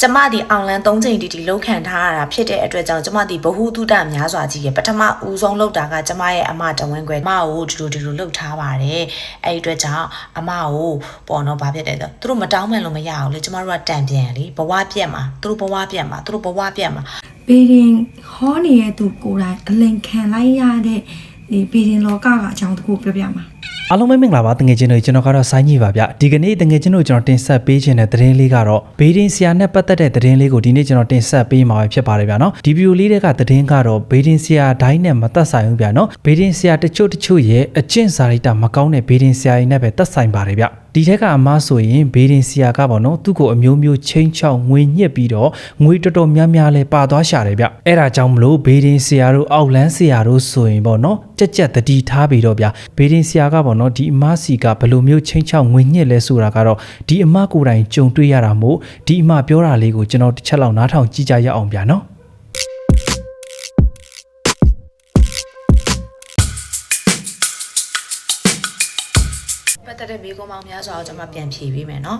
ကျမဒီအောင်လန်၃ချိန်တီတီလောက်ခံထားရတာဖြစ်တဲ့အတွက်ကြောင့်ကျမဒီဘ ഹു တုတများစွာကြီးရဲ့ပထမဦးဆုံးလောက်တာကကျမရဲ့အမတဝင်းခွဲအမကိုဒီလိုဒီလိုလောက်ထားပါတယ်အဲ့ဒီအတွက်ကြောင့်အမကိုပေါ့နော်ဘာဖြစ်တယ်ဆိုသူတို့မတောင်းမှန်လို့မရအောင်လေကျမတို့ကတန်ပြန်လေဘဝပြက်မှာသူတို့ဘဝပြက်မှာသူတို့ဘဝပြက်မှာဘီရင်ဟောနေတဲ့သူကိုယ်တိုင်အလိန်ခံလိုက်ရတဲ့ဒီဘီရင်လောကကအကြောင်းတစ်ခုပြောပြမှာ အားလုံးပဲမင်္ဂလာပါတငယ်ချင်းတို့ကျွန်တော်ကတော့ဆိုင်းကြီးပါဗျဒီကနေ့တငယ်ချင်းတို့ကျွန်တော်တင်ဆက်ပေးခြင်းတဲ့သတင်းလေးကတော့ဘေးဒင်းဆရာနဲ့ပတ်သက်တဲ့သတင်းလေးကိုဒီနေ့ကျွန်တော်တင်ဆက်ပေးမှာပဲဖြစ်ပါတယ်ဗျာနော်ဒီဗီဒီယိုလေးတွေကသတင်းကတော့ဘေးဒင်းဆရာဒိုင်းနဲ့မသက်ဆိုင်ဘူးဗျာနော်ဘေးဒင်းဆရာတချို့တချို့ရဲ့အကျင့်စာရိတ္တမကောင်းတဲ့ဘေးဒင်းဆရာကြီးနဲ့ပဲသက်ဆိုင်ပါတယ်ဗျ ဒီထက်ကအမားဆိုရင်ဘေးဒင်းဆရာကပေါ့နော်သူ့ကိုအမျိုးမျိုးချင်းချောက်ငွေညှစ်ပြီးတော့ငွေတော်တော်များများလဲပါသွားရှာတယ်ဗျအဲ့ဒါကြောင့်မလို့ဘေးဒင်းဆရာတို့အောက်လန်းဆရာတို့ဆိုရင်ပေါ့နော်ကြက်ကြက်တတိထားပြီးတော့ဗျဘေးဒင်းဆရာကပေါ့နော်ဒီအမားစီကဘယ်လိုမျိုးချင်းချောက်ငွေညှစ်လဲဆိုတာကတော့ဒီအမားကိုယ်တိုင်ကြုံတွေ့ရတာမို့ဒီအမားပြောတာလေးကိုကျွန်တော်တစ်ချက်လောက်နားထောင်ကြည့်ကြရအောင်ဗျာနော် ပတ်သက်တဲ့မိကုံးပေါင်းများစွာကိုကျွန်မပြန်ဖြေပေးမယ်နော်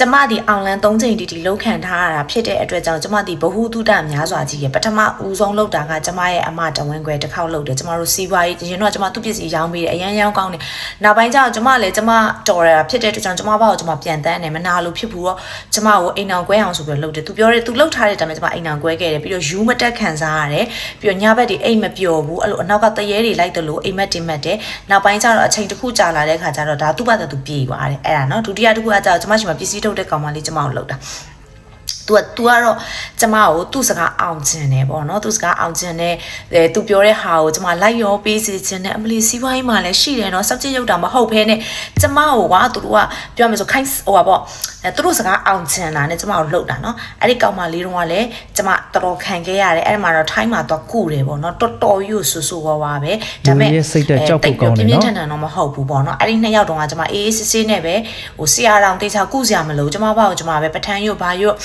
ကျမဒီအောင်လန်၃ချိန်တီတီလောက်ခံထားရတာဖြစ်တဲ့အတွက်ကြောင့်ကျမဒီဘ ഹു တုတများစွာကြီးရဲ့ပထမဦးဆုံးလောက်တာကကျမရဲ့အမတဝင်းခွဲတစ်ခေါက်လောက်တယ်ကျမတို့စီးပွားရေးရင်တော့ကျမသူ့ပစ္စည်းရောင်းပေးတယ်အရန်ရောင်းကောင်းတယ်နောက်ပိုင်းကျတော့ကျမလည်းကျမတော်ရတာဖြစ်တဲ့အတွက်ကြောင့်ကျမဘာကိုကျမပြန်တန်းတယ်မနာလို့ဖြစ်ဘူးတော့ကျမကိုအိမ်အောင်ကွဲအောင်ဆိုပြီးတော့လုပ်တယ်သူပြောတယ်သူလောက်ထားတဲ့အတိုင်းကျမအိမ်အောင်ကွဲခဲ့တယ်ပြီးတော့ယူမတက်ခံစားရတယ်ပြီးတော့ညဘက်ဒီအိမ်မပျော်ဘူးအဲ့လိုအနောက်ကတရေတွေလိုက်တယ်လို့အိမ်မက်တင်မက်တယ်နောက်ပိုင်းကျတော့အချိန်တစ်ခုကြာလာတဲ့ခါကျတော့ဒါသူ့ဘာသာသူပြေသွားတယ်အဲ့ဒါနော်ဒုတိယတစ်ခုကကျတော့ကျမရှိမှာပစ္စည်းထုတ်တဲ့ကောင်မလေးကျမကိုလောက်တာ तू က तू ကတော့ကျမကိုသူ့စကားအောင်ကျင်တယ်ပေါ့နော်သူ့စကားအောင်ကျင်တယ်အဲ तू ပြောတဲ့ဟာကိုကျမလိုက်ရောပေးစီခြင်းနဲ့အမလီစီးပွားရေးမှာလည်းရှိတယ်နော်စောက်ကြည့်ရုပ်တာမဟုတ်ဘဲနဲ့ကျမကိုကသူတို့ကပြောမယ်ဆိုခိုင်းဟိုပါပေါ့ အဲသူတို့စကားအောင်ကျင်တာနဲ့ကျမကိုလှုပ်တာနော်အဲ့ဒီကောင်မလေးတုန်းကလည်းကျမတော်တော်ခံခဲ့ရတယ်အဲ့ဒီမှာတော့ထိုင်းမှာတော့ကုတယ်ပေါ့နော်တော်တော်ယူဆူဆူဝါဝါပဲဒါပေမဲ့လူရဲ့စိတ်ဓာတ်ကြောက်ဖို့ကောင်းတယ်နော်ပြင်းပြင်းထန်ထန်တော့မဟုတ်ဘူးပေါ့နော်အဲ့ဒီနှစ်ယောက်တုန်းကကျမအေးအေးဆေးဆေးနဲ့ပဲဟိုဆရာတော်တေချာကုစရာမလိုကျမဘာကိုကျမပဲပထန်းရွတ်ဘာရွတ်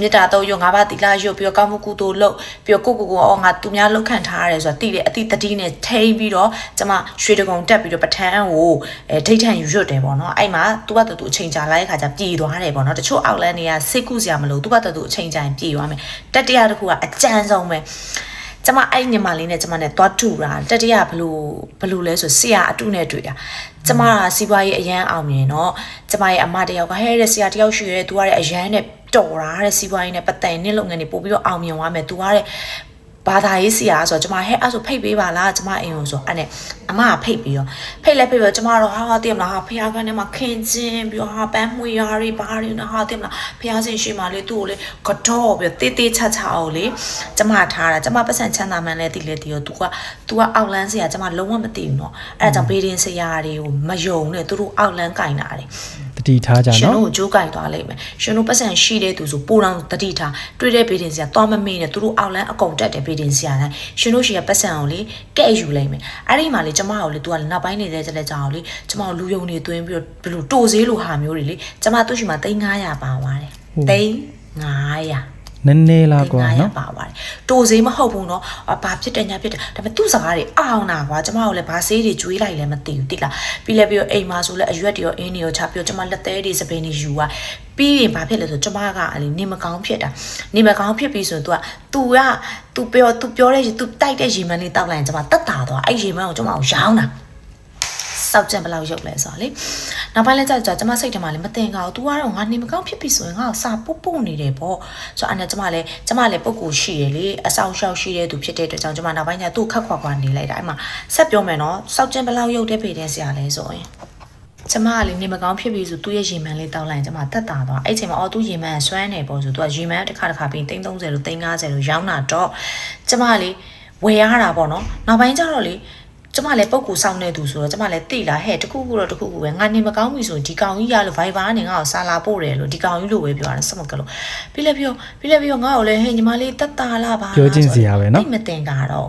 မေတ္တာတော့ရွတ်ငါးပါးတိလာရွတ်ပြီးတော့ကောင်းမှုကုသိုလ်လုပ်ပြီးတော့ကိုကိုကိုအော်ငါသူများလောက်ခံထားရတယ်ဆိုတာတိတယ်အတိတတိနဲ့ထိန်းပြီးတော့ကျမရွှေတကုံတက်ပြီးတော့ပထန်းကိုအဲဒိဋ္ဌံယူရွတ်တယ်ပေါ့နော်အဲ့မှာသူကတူအချိန်ကြာလိုက်တဲ့ခါကျပြည်သွားတယ်ပေါ့နော်တချို့အောက်လန်းတွေကစိတ်ကုစရာမလိုသူကတူအချိန်ကြာရင်ပြည်သွားမယ်တတိယတစ်ခုကအကြမ်းဆုံးပဲ ကျမအဲ့ညီမလေးနဲ့ကျမနဲ့သွားတူတာတတိယဘလို့ဘလို့လဲဆိုဆရာအတုနဲ့တွေ့တာကျမကစီးပွားရေးအရန်အောင်မြင်တော့ကျမရဲ့အမတယောက်ကဟဲ့တဲ့ဆရာတယောက်ရှိရဲသူကတဲ့အရန်နဲ့တော်တာတဲ့စီးပွားရေးနဲ့ပတ်သက်နေလုပ်ငန်းတွေပို့ပြီးတော့အောင်မြင်သွားမယ်သူကတဲ့ ဘာသာရေးဆရာဆိုတော့ကျမဟဲ့အဲ့ဆိုဖိတ်ပေးပါလားကျမအိမ်ကိုဆိုအဲ့နဲ့အမကဖိတ်ပြီးရောဖိတ်လဲဖိတ်ပြီးကျမတော့ဟာဟာတည်မလားဟာဖះခန်းထဲမှာခင်ချင်းပြီးတော့ဟာပန်းမွေရာတွေဘာတွေနော်ဟာတည်မလားဖះဆင်ရှိမှလေသူ့ကိုလေကတော့ပြီးတေးတေးချာချာအောင်လေကျမထားတာကျမပတ်စံချမ်းသာမှန်းလဲတည်လဲတည်ရော तू က तू ကအောက်လန်းဆရာကျမလုံးဝမသိဘူးနော်အဲ့ဒါကြောင့်ဘေးဒင်းဆရာတွေကိုမယုံနဲ့သူတို့အောက်လန်းကင်တာတယ် တတိထားကြရှင်နော်တို့ကိုကြိုးကင်သွားလိမ့်မယ်ရှင်တို့ပတ်စံရှိတဲ့သူဆိုပိုတောင်တတိထားတွေ့တဲ့ဘေးဒင်းဆရာသွားမမေ့နဲ့သူတို့အောက်လန်းအကုန်တက်တယ်ဘေးဒင်းဆရာတိုင်းရှင်တို့ရှိရပတ်စံကိုလေကဲ့ယူလိမ့်မယ်အဲ့ဒီမှာလေကျမကိုလေ तू ကနောက်ပိုင်းနေတဲ့ကြလက်ကြောင်လေကျမကိုလူယုံနေသွင်းပြီးတော့ဘယ်လိုတိုဈေးလိုဟာမျိုးတွေလေကျမသူ့ရှိမှာ3900ပါသွားတယ်3900 နည်းနည်းလားကွာနော် ပါပါတယ်တိုဈေးမဟုတ်ဘူးเนาะဘာဖြစ်တယ်ညာဖြစ်တယ်ဒါပေမဲ့သူ့စကားတွေအောင်တာကွာကျမတို့လည်းဘာဆေးတွေကျွေးလိုက်လဲမသိဘူးတိလားပြီးလဲပြီးတော့အိမ်မှာဆိုလဲအရွက်တွေရောအင်းတွေရောချပြီးတော့ကျမလက်သေးတွေစပင်းတွေယူอ่ะပြီးရင်ဘာဖြစ်လဲဆိုကျမကအလီနေမကောင်းဖြစ်တာနေမကောင်းဖြစ်ပြီးဆိုတော့ तू က तू ပြော तू ပြောတဲ့ तू တိုက်တဲ့ရေမန်းလေးတောက်လိုက်ရင်ကျမတက်တာသွားအဲ့ရေမန်းကိုကျမကိုရောင်းတာစောက်ကြံဘယ်လောက်ရုပ်လဲဆိုတော့လေ နောက်ပိုင်းလဲကြာကြာကျမစိတ်ထဲမှာလည်းမတင်ကြဘူး तू ကတော့ငါနေမကောင်းဖြစ်ပြီဆိုရင်ငါ့ကိုစာပုတ်ပုတ်နေတယ်ပေါ့ဆိုတော့အဲ့နဲ့ကျမလည်းကျမလည်းပုံကိုရှိရလေအဆောင်ရှောက်ရှိတဲ့သူဖြစ်တဲ့အတွက်ကြောင့်ကျမနောက်ပိုင်းကျသူ့ခက်ခွာခွာနေလိုက်တာအဲ့မှာဆက်ပြောမယ်နော်စောက်ကြံဘယ်လောက်ရုပ်တဲ့ဖေတဲ့ဆရာလဲဆိုရင်ကျမကလေနေမကောင်းဖြစ်ပြီဆိုသူ့ရဲ့ရေမန်းလေးတောက်လိုက်ရင်ကျမတက်တာသွားအဲ့ချိန်မှာအော်သူ့ရေမန်းကဆွမ်းနေပေါ့ဆိုသူကရေမန်းတစ်ခါတစ်ခါပြီး330လို့350လို့ရောင်းတာတော့ကျမကလေဝယ်ရတာပေါ့နော်နောက်ပိုင်းကျတော့လေ ကျမလည်းပုံကူဆောင်နေသူဆိုတော့ကျမလည်းတိလာဟဲ့တခုခုတော့တခုခုပဲငါနေမကောင်းပြီဆိုဒီကောင်ကြီးရလို့ Viber ကနေငါ့ကိုစာလာပို့တယ်လို့ဒီကောင်ကြီးလို့ပဲပြောတာစမကလို့ပြီးလည်းပြောပြီးလည်းပြောငါ့ကိုလည်းဟဲ့ညီမလေးတက်တာလားပါပြောချင်းစရာပဲနော်တိတ်မတင်တာတော့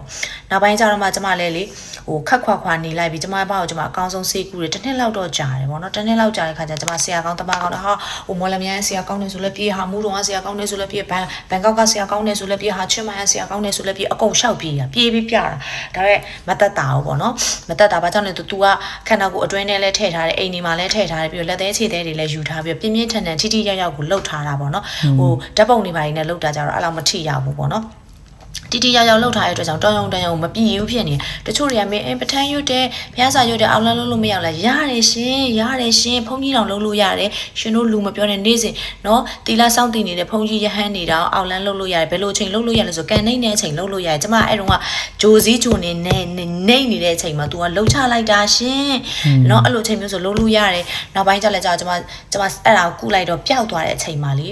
နောက်ပိုင်းကျတော့မှကျမလည်းလေဟိုခက်ခွာခွာနေလိုက်ပြီးကျမဘာကိုကျမအကောင်းဆုံးစေးကူတယ်တစ်နှစ်လောက်တော့ကြာတယ်ဗောနော်တစ်နှစ်လောက်ကြာတဲ့ခါကျကျမဆရာကောင်းတမကောင်းတော့ဟာဟိုမော်လမြိုင်ဆရာကောင်းနေဆိုလည်းပြေးဟာမူးတော်ကဆရာကောင်းနေဆိုလည်းပြေးဘန်ဘန်ကောက်ကဆရာကောင်းနေဆိုလည်းပြေးဟာချွတ်မိုင်ဆရာကောင်းနေဆိုလည်းပြေးအကုန်လျှောက်ပြေးရပြေးပြီးပြတာဒါပေမဲ့မတက်တာဘူးဗောပေါ့နော်မတက်တာဘာကြောင့်လဲသူ तू ကခန္ဓာကိုယ်အတွင်းထဲလဲထည့်ထားတယ်အိမ်ဒီမှာလဲထည့်ထားတယ်ပြီးတော့လက်သေးခြေသေးတွေလဲယူထားပြီးတော့ပြင်းပြင်းထန်ထန်ထိထိရောက်ရောက်ကိုလှုပ်ထားတာပေါ့နော်ဟိုဓာတ်ပုံတွေပါနေနဲ့လှုပ်တာကြတော့အဲ့လောက်မထိရဘူးပေါ့နော် တီတီရောက်ရောက်လှုပ်ထားတဲ့အတွက်ကြောင့်တောင်းယုံတန်ယုံမပြည့်ဘူးဖြစ်နေတယ်တချို့တွေကမင်းအင်းပထန်းရွတ်တယ်ဘုရားစာရွတ်တယ်အောင်လန်းလုံးလို့မရဘူးလားရတယ်ရှင်ရတယ်ရှင်ဘုန်းကြီးတော်လုံးလို့ရတယ်ရှင်တို့လူမပြောတဲ့နေ့စဉ်နော်တီလာစောင့်တည်နေတဲ့ဘုန်းကြီးရဟန်းနေတောင်အောင်လန်းလုံးလို့ရတယ်ဘယ်လိုချိန်လုံးလို့ရလဲဆိုကန်နေတဲ့အချိန်လုံးလို့ရတယ်ကျမအဲ့တုန်းကဂျိုစည်းဂျိုနေနေနေနေတဲ့အချိန်မှာ तू ကလှုပ်ချလိုက်တာရှင်နော်အဲ့လိုချိန်မျိုးဆိုလုံးလို့ရတယ်နောက်ပိုင်းကျလဲကြာကျမကျမအဲ့ဒါကိုကုလိုက်တော့ပျောက်သွားတဲ့အချိန်မှာလေ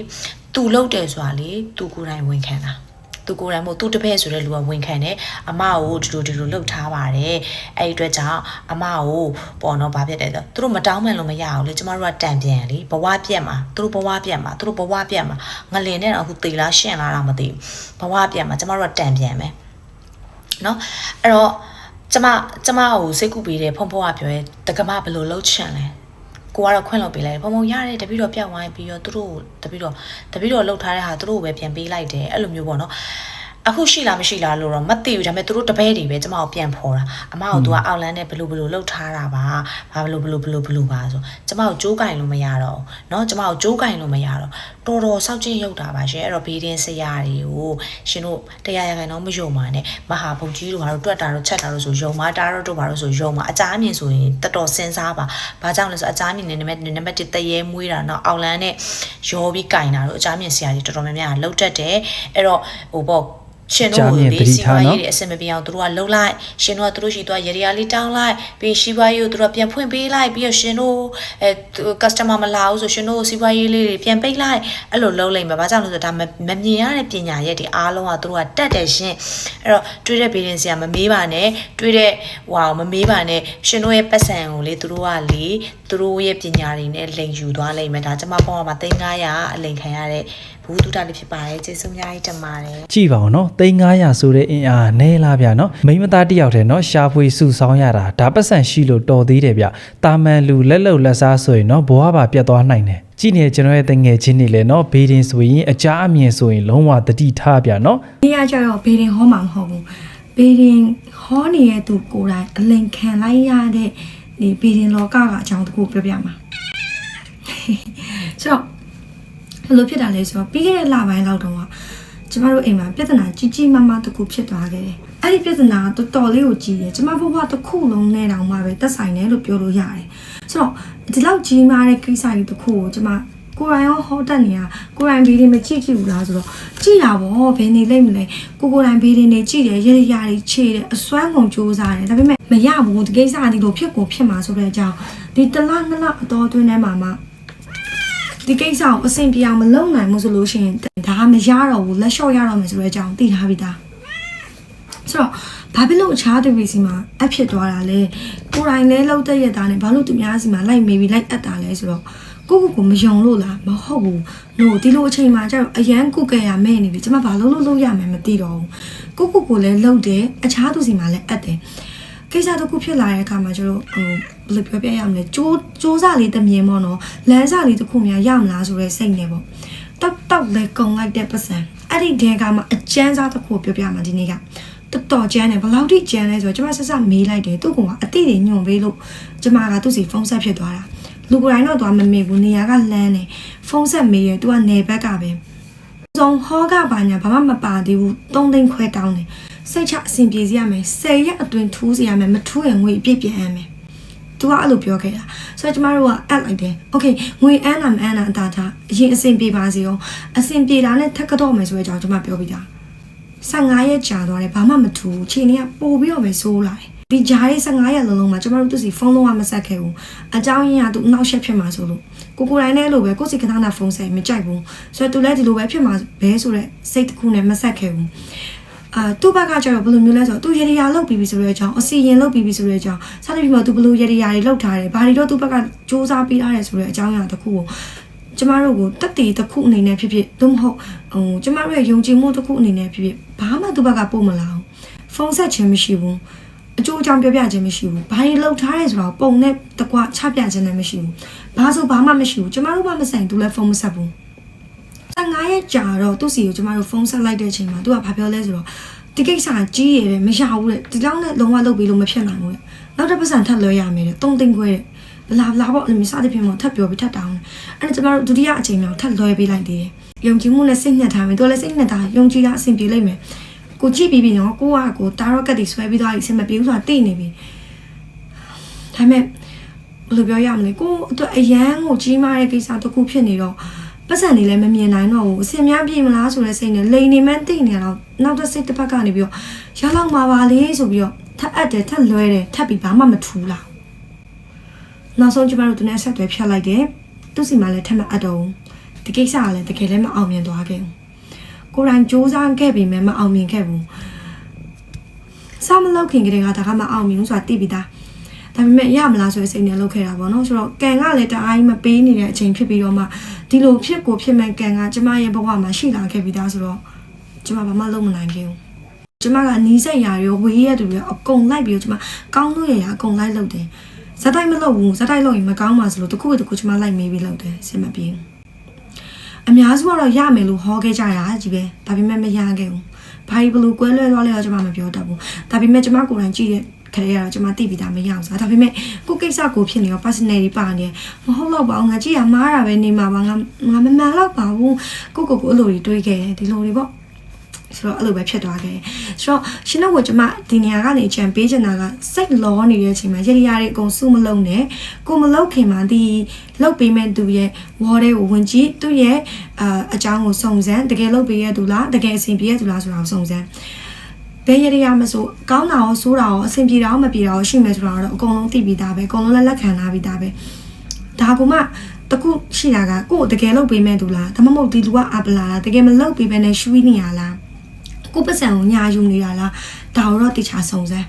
तू လှုပ်တယ်ဆိုတာလေ तू ကိုယ်တိုင်ဝင်ခံတာ သူကိုယ်တိုင်မို့သူတပည့်ဆိုတဲ့လူကဝန်ခံတယ်အမကိုဒီလိုဒီလိုလှုပ်ထားပါတယ်အဲ့ဒီအတွက်ကြောင့်အမကိုပေါ်တော့ဗာဖြစ်တယ်ဆိုသူတို့မတောင်းမှန်လို့မရအောင်လေကျမတို့ကတန်ပြန်လေဘဝပြက်မှာသူတို့ဘဝပြက်မှာသူတို့ဘဝပြက်မှာငလင်နဲ့တော့အခုတေလားရှင့်လားတော့မသိဘူးဘဝပြက်မှာကျမတို့ကတန်ပြန်မယ်နော်အဲ့တော့ကျမကျမကိုစိတ်ကူပေးတယ်ဖုံဖုံကပြောရဲတက္ကမဘယ်လိုလှုပ်ချင်လဲ ကိုကတော့ခွင့်လို့ပေးလိုက်တယ်ဖုံဖုံရတယ်တပည့်တော်ပြတ်ဝိုင်းပြီးတော့သူတို့တပည့်တော်တပည့်တော်လှုပ်ထားတဲ့ဟာသူတို့ကိုပဲပြန်ပေးလိုက်တယ်အဲ့လိုမျိုးပေါ့နော်အခုရှိလားမရှိလားလို့တော့မသိဘူးဒါပေမဲ့သူတို့တပည့်တွေပဲကျမကိုပြန်ဖော်တာအမကိုသူကအောက်လန်းနဲ့ဘလို့ဘလို့လှုပ်ထားတာပါဘာဘလို့ဘလို့ဘလို့ဘလို့ပါဆိုကျမကိုကြိုးကင်လို့မရတော့ဘူးเนาะကျမကိုကြိုးကင်လို့မရတော့ တော်တော်စောက်ကြည့်ရောက်တာပါရှင်အဲ့တော့ဘေးဒင်းဆရာတွေကိုရှင်တို့တရားရခိုင်တော့မယုံပါနဲ့မဟာဘုံကြီးတို့ဘာလို့တွက်တာတို့ချက်တာတို့ဆိုယုံပါတာတို့တို့ဘာလို့ဆိုယုံပါအကြအမြင်ဆိုရင်တော်တော်စဉ်းစားပါဘာကြောင့်လဲဆိုအကြအမြင်နဲ့နံပါတ်နံပါတ်1တရေမွေးတာနော်အောင်လန်းနဲ့ရောပြီးကင်တာတို့အကြအမြင်ဆရာကြီးတော်တော်များများလောက်တတ်တယ်အဲ့တော့ဟိုပေါ့ ရှင်တို့ကိုလေစီပွားရေးတွေအဆင်မပြေအောင်သူတို့ကလှုပ်လိုက်ရှင်တို့ကသူတို့ရှိသွားရေရာလေးတောင်းလိုက်ပြီးစီပွားရေးကိုသူတို့ကပြန်ဖွင့်ပေးလိုက်ပြီးတော့ရှင်တို့အဲ customer မလာဘူးဆိုရှင်တို့စီပွားရေးလေးတွေပြန်ပိတ်လိုက်အဲ့လိုလှုပ်လိုက်မှာဘာကြောင့်လဲဆိုတော့ဒါမမမြင်ရတဲ့ပညာရက်တွေအားလုံးကသူတို့ကတက်တယ်ရှင်အဲ့တော့တွေးတဲ့ဘေးရင်ဆရာမမေးပါနဲ့တွေးတဲ့ဟွာမမေးပါနဲ့ရှင်တို့ရဲ့ပတ်စံကိုလေသူတို့ကလေသူတို့ရဲ့ပညာတွေနဲ့လိန်ယူသွားလိမ့်မယ်ဒါကျမပေါ့မှာ3900အလိန်ခံရတဲ့ ဘူးတုတလေးဖြစ်ပါတယ်ကျေးဇူးအများကြီးတင်ပါတယ်ကြည့်ပါဦးနော်3900ဆိုတဲ့အင်အားနဲလားဗျာနော်မိန်းမသားတစ်ယောက်တည်းနော်ရှာဖွေစုဆောင်းရတာဒါပတ်စံရှိလို့တော်သေးတယ်ဗျတာမန်လူလက်လုံလက်စားဆိုရင်နော်ဘဝပါပြတ်သွားနိုင်တယ်ကြည့်နေကျွန်တော်ရဲ့တငယ်ချင်းတွေလည်းနော်ဘေးဒင်ဆိုရင်အကြအမြင်ဆိုရင်လုံးဝတတိထားဗျာနော်ဒီကကျတော့ဘေဒင်ဟောမှာမဟုတ်ဘူးဘေဒင်ဟောနေတဲ့သူကိုယ်တိုင်အလိန်ခံလိုက်ရတဲ့ဒီဘေဒင်လောကကအကြောင်းတစ်ခုပြောပြမှာဆိုတော့ ဘယ်လိုဖြစ်တာလဲဆိုတော့ပြီးခဲ့တဲ့လပိုင်းလောက်တုန်းကကျမတို့အိမ်မှာပြဿနာကြီးကြီးမားမားတစ်ခုဖြစ်သွားခဲ့တယ်အဲ့ဒီပြဿနာကတော်တော်လေးကိုကြီးတယ်ကျမဘဝတစ်ခုလုံးနဲ့တောင်မှပဲသက်ဆိုင်တယ်လို့ပြောလို့ရတယ်ဆိုတော့ဒီလောက်ကြီးမားတဲ့ကိစ္စကြီးတစ်ခုကိုကျမကိုယ်တိုင်ရောဟောတက်နေတာကိုယ်တိုင်ဗီဒီမကြည့်ကြည့်ဘူးလားဆိုတော့ကြည့်တာဗောဘယ်နေလိမ့်မလဲကိုကိုယ်တိုင်ဗီဒီနေကြည့်တယ်ရရရတွေခြေတယ်အစွမ်းကုန်စူးစားတယ်ဒါပေမဲ့မရဘူးဒီကိစ္စကဒီလိုဖြစ်ကိုဖြစ်မှာဆိုတဲ့အကြောင်းဒီတလားနှစ်လအတော်အတွင်းထဲမှာမှ ဒီကိစ္စကိုအဆင်ပြေအောင်မလုပ်နိုင်ဘူးဆိုလို့ရှိရင်ဒါကမရတော့ဘူးလက်လျှော့ရတော့မယ်ဆိုတဲ့အကြောင်းသိထားပြီးသားဆိုတော့ဘာဖြစ်လို့အခြားသူတွေစီမှာအဖြစ်သွားတာလဲကိုယ်တိုင်လဲလှုပ်တဲ့ရတာနဲ့ဘာလို့သူများစီမှာလိုက်မေးပြီးလိုက်အပ်တာလဲဆိုတော့ကိုကိုကိုမယုံလို့လားမဟုတ်ဘူး။လို့ဒီလိုအချိန်မှာကျတော့အရန်ကုကဲရမဲ့နေပြီ။ကျမဘာလို့လို့လုပ်ရမယ်မသိတော့ဘူး။ကိုကိုကိုလည်းလှုပ်တယ်အခြားသူစီမှာလည်းအပ်တယ်။ ကိစ္စတစ်ခုဖြစ်လာတဲ့အခါမှာကျတော့ဟိုဘယ်လိုပြောပြရမလဲ။ကြိုးကြိုးစားလေးတစ်မြင်ပေါ့နော်။လမ်းစားလေးတစ်ခုများရမလားဆိုတဲ့စိတ်နဲ့ပေါ့။တောက်တောက်လဲကုံလိုက်တဲ့ပတ်စံ။အဲ့ဒီတဲကမှအကျန်းစားတစ်ခုပြောပြမှာဒီနေ့က။တော်တော်ကျန်းတယ်ဘယ်လောက်ထိကျန်းလဲဆိုတော့ကျမဆက်ဆက်မေးလိုက်တယ်သူ့ကအတိတွေညွန်ပေးလို့ကျမကသူ့စီဖုန်းဆက်ဖြစ်သွားတာလူကိုယ်တိုင်တော့သွားမမေ့ဘူးနေရာကလမ်းတယ်ဖုန်းဆက်မေးရသူကနေဘက်ကပဲဆုံးဟောကပါညာဘာမှမပါသေးဘူးသုံးသိန်းခွဲတောင်းတယ် စိတ်ချအဆင်ပြေစီရမယ်၁၀ရက်အတွင်းထူးစီရမယ်မထူးရင်ငွေအပြည့်ပြန်ရမယ်သူကအဲ့လိုပြောခဲ့တာဆိုတော့ကျမတို့ကအပ်လိုက်တယ်โอเคငွေအန်းလာမအန်းလာအတားထားအရင်အဆင်ပြေပါစေရောအဆင်ပြေတာနဲ့ထက်ကတော့မယ်ဆိုတဲ့အကြောင်းကျမပြောပြီးသား 15ရက်ကြာသွားတယ်ဘာမှမထူးချိန်တွေကပို့ပြီးတော့ပဲဆိုးလာတယ်ဒီဂျားလေး15ရက်လုံးလုံးမှာကျမတို့သူစီဖုန်းလုံးဝမဆက်ခဲ့ဘူးအကြောင်းရင်းကသူအနောက်ရှက်ဖြစ်မှာဆိုလို့ကိုကိုတိုင်းနဲ့လိုပဲကိုစီကနာနာဖုန်းဆက်မကြိုက်ဘူးဆိုတော့သူလည်းဒီလိုပဲဖြစ်မှာဘဲဆိုတော့စိတ်တစ်ခုနဲ့မဆက်ခဲ့ဘူး အာသူ့ဘက်ကကျတော့ဘယ်လိုမျိုးလဲဆိုတော့သူရေရီယာလောက်ပြီးပြီဆိုတဲ့အကြောင်းအစီရင်လောက်ပြီးပြီဆိုတဲ့အကြောင်းစသဖြင့်ပေါ့သူဘယ်လိုရေရီယာတွေလောက်ထားတယ်ဘာတွေတော့သူ့ဘက်ကစူးစမ်းပေးထားတယ်ဆိုတဲ့အကြောင်းအရာတစ်ခုကိုကျမတို့ကိုတက်တည်တစ်ခုအနေနဲ့ဖြစ်ဖြစ်သို့မဟုတ်ဟိုကျမတို့ရဲ့ယုံကြည်မှုတစ်ခုအနေနဲ့ဖြစ်ဖြစ်ဘာမှသူ့ဘက်ကပို့မလာဘူးဖုန်းဆက်ခြင်းမရှိဘူးအကျိုးအကြောင်းပြောပြခြင်းမရှိဘူးဘာတွေလောက်ထားရဲဆိုတော့ပုံနဲ့တကွချပြခြင်းလည်းမရှိဘူးဘာဆိုဘာမှမရှိဘူးကျမတို့မှမဆိုင်သူလည်းဖုန်းမဆက်ဘူး 15ရက်ကြာတော့သူ့စီကိုကျမတို့ဖုန်းဆက်လိုက်တဲ့အချိန်မှာသူကဘာပြောလဲဆိုတော့ဒီကိစ္စကြီးရတယ်မရဘူးတဲ့ဒီလောက်နဲ့လုံးဝလုပ်ပြီးလို့မဖြစ်နိုင်ဘူးတဲ့နောက်တစ်ပတ်စံထပ်လွှဲရမယ်တဲ့သုံးသိန်းခွဲတဲ့ဘလာဘလာပေါ့အဲ့လိုမျိုးစသဖြင့်ပေါ့ထပ်ပြောပြီးထပ်တောင်းတယ်အဲ့ဒါကျမတို့ဒုတိယအချိန်မျိုးထပ်လွှဲပေးလိုက်သေးတယ်ယုံကြည်မှုနဲ့စိတ်ညှက်ထားမယ်သူလည်းစိတ်ညှက်ထားယုံကြည်တာအဆင်ပြေလိမ့်မယ်ကိုကြည့်ပြီးပြီနော်ကိုကကိုတာရော့ကတ်တွေဆွဲပြီးသွားပြီအဆင်မပြေဘူးဆိုတာသိနေပြီဒါပေမဲ့ဘယ်လိုပြောရမလဲကိုအတွက်အရန်ကိုကြီးမားတဲ့ကိစ္စတစ်ခုဖြစ်နေတော့ ပတ်စံနေလည်းမမြင်နိုင်တော့ဘူးအစင်များပြေမလားဆိုတဲ့စိတ်နဲ့လိန်နေမှန်းသိနေတော့နောက်တစ်စိတ်တစ်ဖက်ကနေပြီးတော့ရလောက်မှာပါလေဆိုပြီးတော့ထပ်အပ်တယ်ထပ်လွဲတယ်ထပ်ပြီးဘာမှမထူးလားနောက်ဆုံးကျမတို့သူနဲ့ဆက်သွယ်ဖြတ်လိုက်တယ်သူစီမှာလည်းထပ်မအပ်တော့ဘူးဒီကိစ္စကလည်းတကယ်လည်းမအောင်မြင်သွားခဲ့ဘူးကိုယ်တိုင်စူးစမ်းခဲ့ပြီးမှမအောင်မြင်ခဲ့ဘူးစမလောက်ခင်ကတည်းကဒါကမအောင်မြင်ဘူးဆိုတာသိပြီးသား ဒါပေမဲ့ရမလားဆိုတဲ့စိတ်နဲ့လုပ်ခဲ့တာပေါ့နော်ဆိုတော့ကန်ကလည်းတအားကြီးမပေးနေတဲ့အချိန်ဖြစ်ပြီးတော့မှဒီလိုဖြစ်ကိုဖြစ်မဲ့ကန်ကကျမရဲ့ဘဝမှာရှိလာခဲ့ပြီးသားဆိုတော့ကျမဘာမှလုပ်မနိုင်ခဲ့ဘူးကျမကနီးစက်ရာရောဝေးရတူရောအကုန်လိုက်ပြီးတော့ကျမကောင်းလို့ရရအကုန်လိုက်လုပ်တယ်ဇက်တိုက်မလုပ်ဘူးဇက်တိုက်လုပ်ရင်မကောင်းပါစလို့တခုတခုကျမလိုက်မေးပြီးလုပ်တယ်စင်မပြေဘူးအများစုကတော့ရမယ်လို့ဟောခဲ့ကြရကြီးပဲဒါပေမဲ့မရခဲ့ဘူးဘာကြီးဘလို့ကွဲလွဲသွားလဲတော့ကျမမပြောတတ်ဘူးဒါပေမဲ့ကျမကိုယ်တိုင်ကြည့်တဲ့ ခရေကတော့ကျွန်မသိပြီးသားမရအောင်စားဒါပေမဲ့ကိုကိစ္စကိုဖြစ်နေရော personality ပါနေမဟုတ်တော့ပါဘူးငါကြည့်ရမားတာပဲနေမှာပါငါငါမမှန်တော့ပါဘူးကိုကိုကိုအဲ့လိုတွေတွေးခဲ့တယ်ဒီလိုတွေပေါ့ဆိုတော့အဲ့လိုပဲဖြစ်သွားခဲ့တယ်ဆိုတော့ရှင်တို့ကကျွန်မဒီနေရာကနေကြံပေးချင်တာကစိတ်လောနေတဲ့အချိန်မှာရရရတွေအကုန်စုမလုံးနဲ့ကိုမလုံးခင်မှာဒီလောက်ပေးမဲ့သူရဲ့ဝေါ်တွေကိုဝင်ကြည့်သူ့ရဲ့အာအကြောင်းကိုစုံစမ်းတကယ်လောက်ပေးရသူလားတကယ်အဆင်ပြေရသူလားဆိုတာကိုစုံစမ်း ဘယ်ရရမဆိုကောင်းတာရောဆိုးတာရောအဆင်ပြေတာရောမပြေတာရောရှိမယ်ဆိုတာတော့အကုန်လုံးသိပြီးသားပဲအကုန်လုံးလည်းလက်ခံထားပြီးသားပဲဒါကမှတခုရှိတာကကိုယ်တကယ်လုပ်ပေးမဲ့သူလားဒါမှမဟုတ်ဒီလူကအပလာလားတကယ်မလုပ်ပေးဘဲနဲ့ရှူးနေရလားကိုယ်ပတ်စံကိုညာယူနေတာလားဒါတော့တိချာစုံစမ်း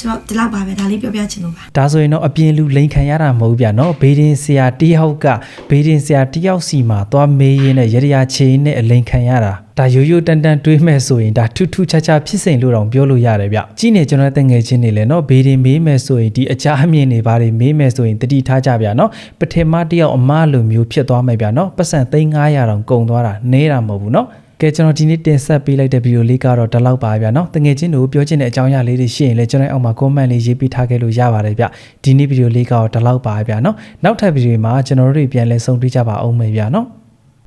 ဆိုတော့ဒီလောက်ပါပဲဒါလေးပြောပြချင်လို့ပါဒါဆိုရင်တော့အပြင်လူလိန်ခံရတာမဟုတ်ဗျာနော်ဘေးဒင်ဆရာတယောက်ကဘေးဒင်ဆရာတယောက်စီမှာသွားမေးရင်းနဲ့ရရချေနဲ့အလိန်ခံရတာဒါရိုးရိုးတန်တန်တွေးမဲ့ဆိုရင်ဒါထူးထူးခြားခြားဖြစ်စဉ်လို့တောင်ပြောလို့ရတယ်ဗျကြည့်နေကျွန်တော်တငယ်ချင်းနေလဲနော်ဘေးဒင်မေးမယ်ဆိုရင်ဒီအကြအမြင်တွေဘာတွေမေးမယ်ဆိုရင်တတိထားကြဗျာနော်ပထမတယောက်အမလိုမျိုးဖြစ်သွားမယ်ဗျာနော်ပတ်စံ3900တောင်ကုန်သွားတာနဲတာမဟုတ်ဘူးနော် ကဲကျွန်တော်ဒီနေ့တင်ဆက်ပေးလိုက်တဲ့ဗီဒီယိုလေးကတော့ဒီလောက်ပါဗျာเนาะတငယ်ချင်းတို့ပြောချင်တဲ့အကြောင်းအရာလေးတွေရှိရင်လည်းကျွန်တော်အောက်မှာ comment လေးရေးပေးထားခဲ့လို့ရပါတယ်ဗျဒီနေ့ဗီဒီယိုလေးကတော့ဒီလောက်ပါဗျာเนาะနောက်ထပ်ဗီဒီယိုမှာကျွန်တော်တို့တွေပြန်လဲဆုံတွေ့ကြပါအောင်မယ်ဗျာเนาะ